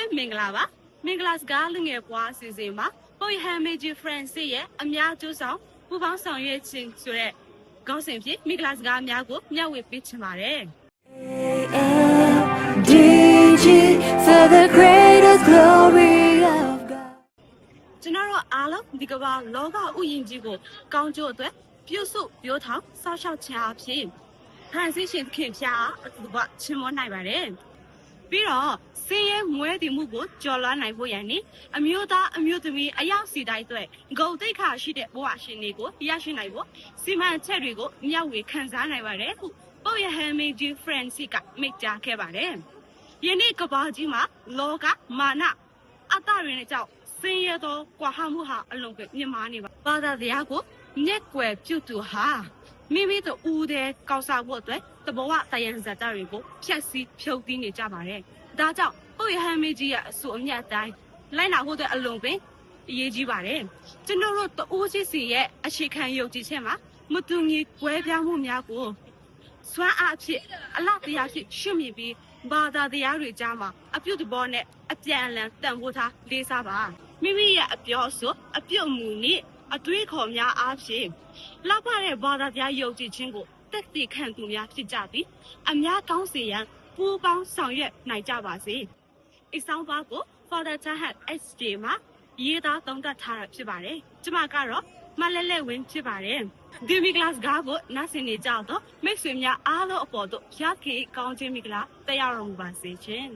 ပဲမင်္ဂလာပါမင်္ဂလာစကားလူငယ်ဘွားအစီအစဉ်မှာပိုဟမ်မေဂျီဖရန်စစ်ရဲ့အများကျိုးဆောင်ပူပေါင်းဆောင်ရွက်ခြင်းဆိုတဲ့ခေါင်းစဉ်ဖြင့်မင်္ဂလာစကားအများကိုမျှဝေပေးချင်ပါတယ် DG for the greatest glory of God. ကျွန်တော်တို့အားလုံးဒီကမ္ဘာလောကဥယျာဉ်ကြီးကိုကောင်းကျိုးအတွက်ပြုစုပြောထောင်စောင့်ရှောက်ခြင်းအဖြစ်ဖန်ဆင်းရှင်သခင်ဖျားအတူကချီးမွမ်းနိုင်ပါတယ် ပြီးတော့စင်းရဲမွဲတည်မှုကိုကြော်လွှမ်းနိုင်ဖို့ရန်နိအမျိုးသားအမျိုးသမီးအယောက်စီတိုင်းအတွက်ဂုံတိတ်ခါရှိတဲ့ဘဝရှင်တွေကိုရရှိနိုင်ဖို့စီမံချက်တွေကိုမျှဝေခန်းစားနိုင်ပါတယ်ဟုပုတ်ရဟန်မင်းကြီး Francis ကမိတ်ကြားခဲ့ပါတယ်ယနေ့ကမ္ဘာကြီးမှာလောကမာနအတရင်းကြောင့်ဆင်းရဲသောကွာဟမှုဟာအလုံးပဲမြင့်မားနေပါဘာသာတရားကိုမျက်ကွယ်ပြုတ်သူဟာ မိမိတို့ဦးတဲ့ကောက်စားဖို့အတွက်တဘောဝတယံဇာတတွေကိုဖြတ်စည်းဖြုတ်သိမ်းနေကြပါတယ်ဒါကြောင့်ပုတ်ရဟန်းမေကြီးရဲ့အဆိုအမြတ်တိုင်းလိုက်နာဖို့အတွက်အလုံးပဲအရေးကြီးပါတယ်ကျွန်တော်တို့တအိုးစစ်စီရဲ့အခြေခံယုံကြည်ချက်မှာမတူညီကွဲပြားမှုများကိုစွမ်းအားအဖြစ်အလားတရားဖြစ်ရှုမြင်ပြီးဘာသာတရားတွေကြားမှာအပြုတ်တဘောနဲ့အပြန်အလှန်တန်ဖိုးထားလေးစားပါမိမိရဲ့အပြောဆိုအပြုတ်မူနဲ့ အတွေးခေါ်များအားဖြင့်လောက်ပါတဲ့ဘာသာတရားယုံကြည်ခြင်းကိုတက်တည်ခံသူများဖြစ်ကြပြီးအများကောင်းစေရန်ပူးပေါင်းဆောင်ရွက်နိုင်ကြပါစေအဆောင်ပါကို Father Tahat SJ မှာရေးသားသုံးသပ်ထားတာဖြစ်ပါတယ်ကျမကတော့မလဲလဲဝင်းဖြစ်ပါတယ်ဒီမီကလစ်ကားကိုနားဆင်နေကြတော့မိတ်ဆွေများအားလုံးအပေါ်သို့ရခေကောင်းခြင်းမီကလာတက်ရောက်တော်မူပါစေခြင်း